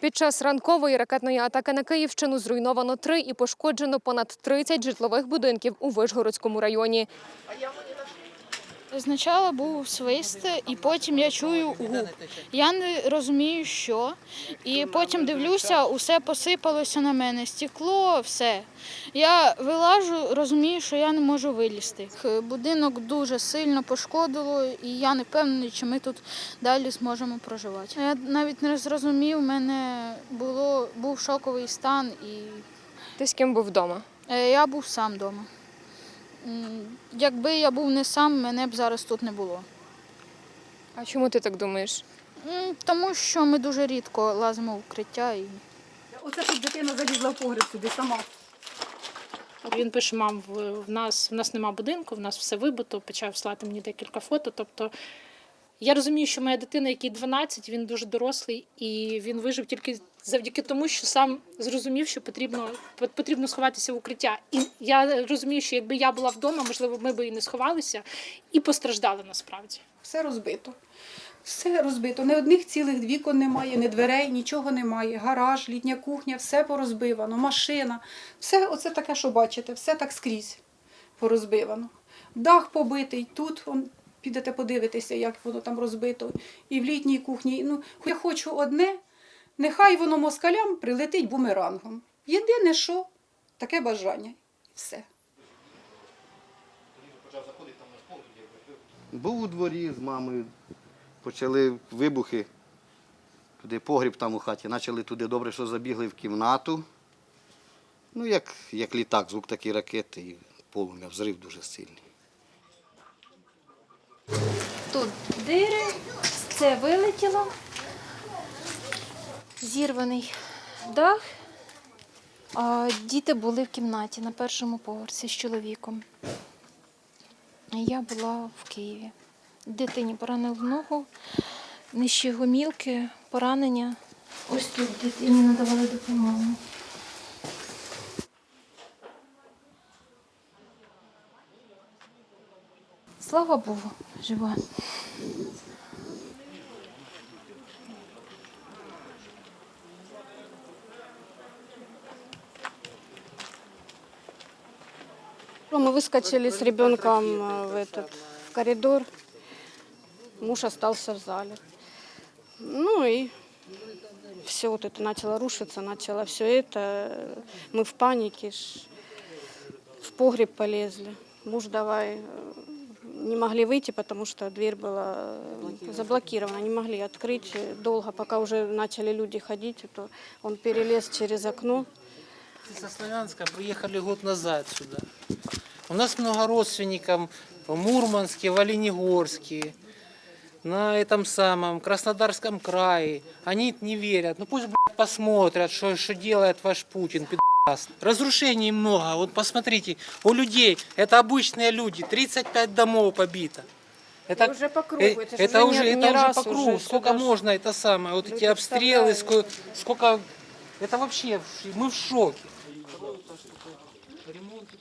Під час ранкової ракетної атаки на Київщину зруйновано три і пошкоджено понад 30 житлових будинків у Вишгородському районі. Спочатку був свист, і потім я чую гук. Я не розумію, що. І потім дивлюся, усе посипалося на мене. Стекло, все. Я вилажу, розумію, що я не можу вилізти. Будинок дуже сильно пошкодило, і я не впевнений, чи ми тут далі зможемо проживати. Я навіть не зрозумів, у мене було, був шоковий стан, і Ти з ким був вдома? Е, Я був сам вдома. Якби я був не сам, мене б зараз тут не було. А чому ти так думаєш? Тому що ми дуже рідко лазимо в укриття і Оце тут дитина залізла в погреб сюди сама. Він пише: мам, в в нас в нас нема будинку, в нас все вибито, почав слати мені декілька фото. Тобто я розумію, що моя дитина, якій 12, він дуже дорослий, і він вижив тільки завдяки тому, що сам зрозумів, що потрібно потрібно сховатися в укриття. І я розумію, що якби я була вдома, можливо, ми би і не сховалися, і постраждали насправді. Все розбито. Все розбито. Ні одних цілих вікон немає, ні дверей, нічого немає. Гараж, літня кухня, все порозбивано, машина. Все оце таке, що бачите, все так скрізь порозбивано. Дах побитий, тут он, підете подивитися, як воно там розбито. І в літній кухні. Ну, я хочу одне, нехай воно москалям прилетить бумерангом. Єдине, що таке бажання. І все. Був у дворі з мамою, почали вибухи, туди погріб там у хаті, почали туди добре, що забігли в кімнату. Ну, як, як літак, звук такий ракети і полум'я, взрив дуже сильний. Тут дири, це вилетіло. Зірваний дах. А діти були в кімнаті на першому поверсі з чоловіком. Я була в Києві. Дитині поранив ногу, нижчі гомілки, поранення. Ось тут дитині надавали допомогу. Слава Богу, жива. Мы выскочили с ребенком э, в этот в коридор. Муж остался в зале. Ну и все вот это начало рушиться, начало все это. Мы в панике, в погреб полезли. Муж давай э, не могли выйти, потому что дверь была э, заблокирована, не могли открыть долго, пока уже начали люди ходить, то он перелез через окно. Со Славянска приехали год назад сюда. У нас много родственников в Мурманске, в Оленегорске, на этом самом Краснодарском крае. Они не верят. Ну пусть блядь, посмотрят, что, что делает ваш Путин. Разрушений много. Вот посмотрите, у людей, это обычные люди, 35 домов побито. Это, уже по кругу, э, это это уже уже, не- это не уже по уже кругу. сюда Сколько можно это самое, вот эти обстрелы, сколько, сколько, это вообще, мы в шоке. Ремонты